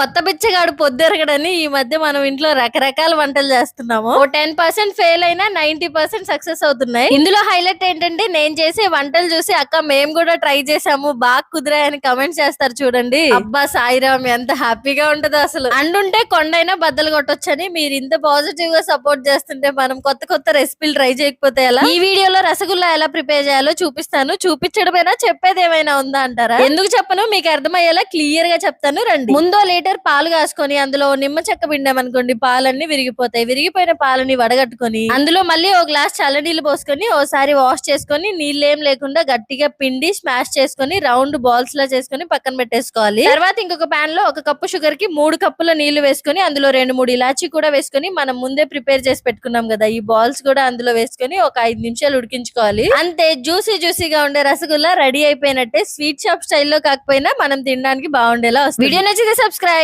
కొత్త బిచ్చగాడు పొద్దెరగడని ఈ మధ్య మనం ఇంట్లో రకరకాల వంటలు చేస్తున్నాము. ఓ టెన్ పర్సెంట్ ఫెయిల్ అయినా నైన్టీ పర్సెంట్ సక్సెస్ అవుతున్నాయి. ఇందులో హైలైట్ ఏంటంటే నేను చేసే వంటలు చూసి అక్క మేము కూడా ట్రై చేసాము బాగా కుదిరాయని కమెంట్స్ చేస్తారు చూడండి. అబ్బా సాయిరామ్ ఎంత హ్యాపీగా ఉంటదో అసలు. అండుంటే కొండైనా బద్దలు కొట్టొచ్చని మీరు ఇంత పాజిటివ్గా సపోర్ట్ చేస్తుంటే మనం కొత్త కొత్త రెసిపీలు ట్రై చేయకపోతే ఎలా? ఈ వీడియోలో రసగుల్లా ఎలా ప్రిపేర్ చేయాలో చూపిస్తాను. చూపించడమేనా చెప్పేది ఏమైనా ఉందా అంటారా? ఎందుకు చెప్పను? మీకు అర్థమయ్యేలా క్లియర్గా చెప్తాను రండి. ముందో లీటర్ పాలు కాసుకొని అందులో నిమ్మ చెక్క పిండాం అనుకోండి పాలన్నీ విరిగిపోతాయి. విరిగిపోయిన పాలని వడగట్టుకొని అందులో మళ్ళీ ఒక గ్లాస్ చల్ల నీళ్ళు పోసుకొని ఓసారి వాష్ చేసుకొని నీళ్ళేం లేకుండా గట్టిగా పిండి స్మాష్ చేసుకొని రౌండ్ బాల్స్ లా చేసుకొని పక్కన పెట్టేసుకోవాలి. తర్వాత ఇంకొక పాన్లో ఒక కప్పు షుగర్కి మూడు కప్పుల నీళ్ళు వేసుకొని అందులో రెండు మూడు ఇలాచి కూడా వేసుకొని మనం ముందే ప్రిపేర్ చేసి పెట్టుకున్నాం కదా ఈ బాల్స్ కూడా అందులో వేసుకొని ఒక ఐదు నిమిషాలు ఉడికించుకోవాలి. అంతే జ్యూసీ జ్యూసీగా ఉండే రసగుల్లా రెడీ అయిపోయినట్టే స్వీట్ షాప్ స్టైల్లో కాకపోయినా మనం తినడానికి బాగుండేలా వస్తుంది. వీడియో నచ్చితే సబ్స్క్రైబ్